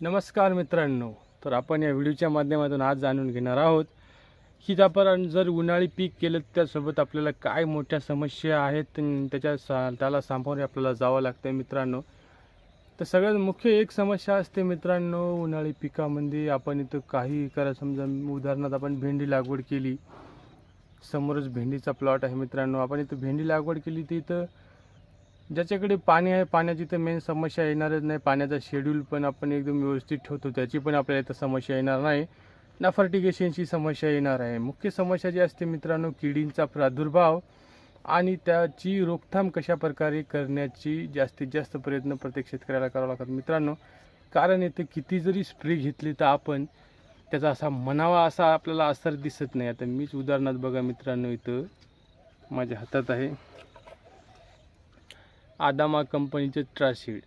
नमस्कार मित्रांनो. तर आपण या व्हिडिओच्या माध्यमातून आज जाणून घेणार आहोत की आपण जर उन्हाळी पीक केलं त्यासोबत आपल्याला काय मोठ्या समस्या आहेत त्याच्या सा त्याला सामोरे आपल्याला जावं लागतं मित्रांनो. तर सगळ्यात मुख्य एक समस्या असते मित्रांनो उन्हाळी पिकामध्ये आपण इथं काही करा समजा उदाहरणार्थ आपण भेंडी लागवड केली. समोरच भेंडीचा प्लॉट आहे मित्रांनो. आपण इथं भेंडी लागवड केली तर इथं ज्याच्याकडे पाणी आहे पाण्याची तर मेन समस्या येणारच नाही. पाण्याचा शेड्यूल पण आपण एकदम व्यवस्थित ठेवतो. त्याची पण आपल्याला इथं समस्या येणार नाही. ना फर्टिगेशनची समस्या येणार आहे. मुख्य समस्या जी असते मित्रांनो किडींचा प्रादुर्भाव आणि त्याची रोकथाम कशा प्रकारे करण्याची जास्तीत जास्त प्रयत्न प्रत्येक शेतकऱ्याला करावा लागतात. मित्रांनो कारण इथे किती जरी स्प्रे घेतली तर आपण त्याचा असा म्हणावा असा आपल्याला असर दिसत नाही. आता मीच उदाहरणार्थ बघा मित्रांनो इथं माझ्या हातात आहे. आदामा कंपनीचे ट्राशीड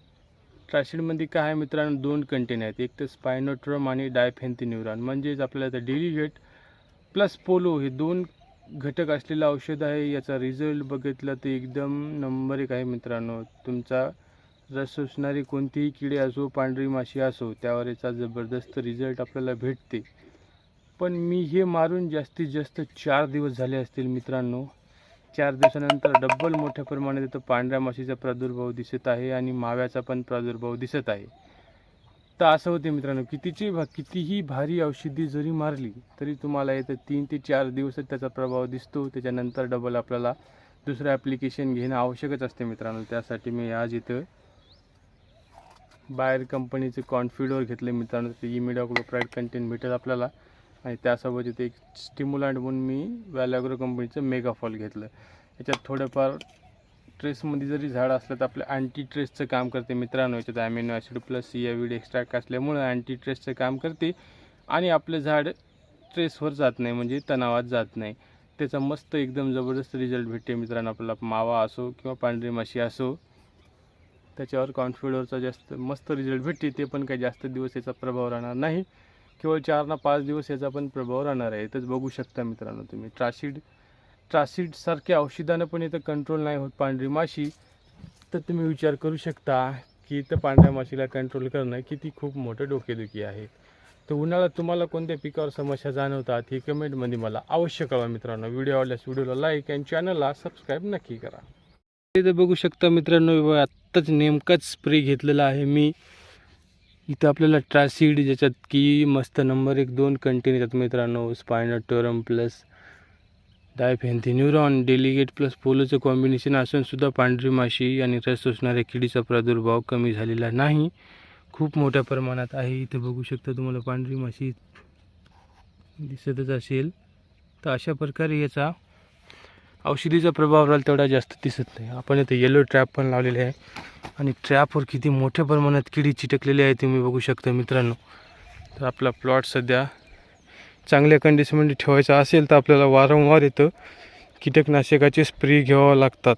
ट्राशीडमध्ये काय आहे मित्रांनो? दोन कंटेन आहेत. एक तर स्पायनोट्रम आणि डायफेन्थिन्युरॉन म्हणजेच आपल्याला तर डेलिगेट प्लस पोलो हे दोन घटक असलेलं औषध आहे. याचा रिझल्ट बघितला तर एकदम नंबर एक आहे मित्रांनो. तुमचा रस शोषणारी कोणतीही किडे असो पांढरी माशी असो त्यावर याचा जबरदस्त रिझल्ट आपल्याला भेटते. पण मी हे मारून जास्तीत जास्त चार दिवस झाले असतील मित्रांनो. चार दिवसानंतर डब्बल मोठ्या प्रमाणात इथं पांढऱ्या माशीचा प्रादुर्भाव दिसत आहे आणि माव्याचा पण प्रादुर्भाव दिसत आहे. तर असं होते मित्रांनो कितीची भा कितीही भारी औषधी जरी मारली तरी तुम्हाला येतं तीन ते चार दिवसात त्याचा प्रभाव दिसतो. त्याच्यानंतर डबल आपल्याला दुसरं ॲप्लिकेशन घेणं आवश्यकच असते मित्रांनो. त्यासाठी मी आज इथं बाहेर कंपनीचं कॉन्फिडोर घेतलं मित्रांनो. ते इमिडॉक्लोप्राईड कंटेंट भेटेल आपल्याला. आणि त्यासोबत इथे एक स्टिम्युलंट म्हणून मी व्हॅलॅग्रो कंपनीचं मेगाफॉल घेतलं. याच्यात थोडंफार ट्रेसमध्ये जरी झाड असलं तर आपलं अँटी ट्रेसचं काम करते मित्रांनो. याच्यात amino acid plus C seaweed extract असल्यामुळं अँटी ट्रेसचं काम करते. आणि आपलं झाड ट्रेसवर जात नाही म्हणजे तणावात जात नाही. त्याचा मस्त एकदम जबरदस्त रिझल्ट भेटते मित्रांनो. आपल्याला मावा असो किंवा पांढरी माशी असो त्याच्यावर कॉन्फिडरचा जास्त मस्त रिझल्ट भेटते. ते पण काही जास्त दिवस याचा प्रभाव राहणार नाही. केवळ चार ना पाच दिवस याचा पण प्रभाव राहणार आहे. इथंच बघू शकता मित्रांनो तुम्ही. ट्रासिड ट्रासिडसारख्या औषधानं पण इथं कंट्रोल नाही होत पांढरी माशी. तर तुम्ही विचार करू शकता की इथं पांढऱ्या माशीला कंट्रोल करणं किती खूप मोठं डोकेदुखी आहे. तर उन्हाळ्यात तुम्हाला कोणत्या पिकावर समस्या जाणवतात ही कमेंटमध्ये मला अवश्य कळवा मित्रांनो. व्हिडिओ आवडल्यास व्हिडिओला लाईक आणि चॅनलला सबस्क्राईब नक्की करा. इथं बघू शकता मित्रांनो आत्ताच नेमकाच स्प्रे घेतलेला आहे मी. इथं आपल्याला ट्रासीड ज्याच्यात की मस्त नंबर एक दोन कंटेन येतात मित्रांनो. Spinetoram plus diafenthiuron delegate plus पोलोचं combination असूनसुद्धा पांढरी माशी आणि रस सोसणाऱ्या किडीचा प्रादुर्भाव कमी झालेला नाही. खूप मोठ्या प्रमाणात आहे. इथं बघू शकता तुम्हाला पांढरी माशी दिसतच असेल. तर अशा प्रकारे याचा औषधीचा प्रभाव राहिला तेवढा जास्त दिसत नाही. आपण इथं येलो ट्रॅप पण लावलेले आहे. आणि ट्रॅपवर किती मोठ्या प्रमाणात किडी चिटकलेली आहे तुम्ही बघू शकता मित्रांनो. तर आपला प्लॉट सध्या चांगल्या कंडिशनमध्ये ठेवायचा असेल तर आपल्याला वारंवार इथं कीटकनाशकाचे स्प्रे घ्यावं लागतात.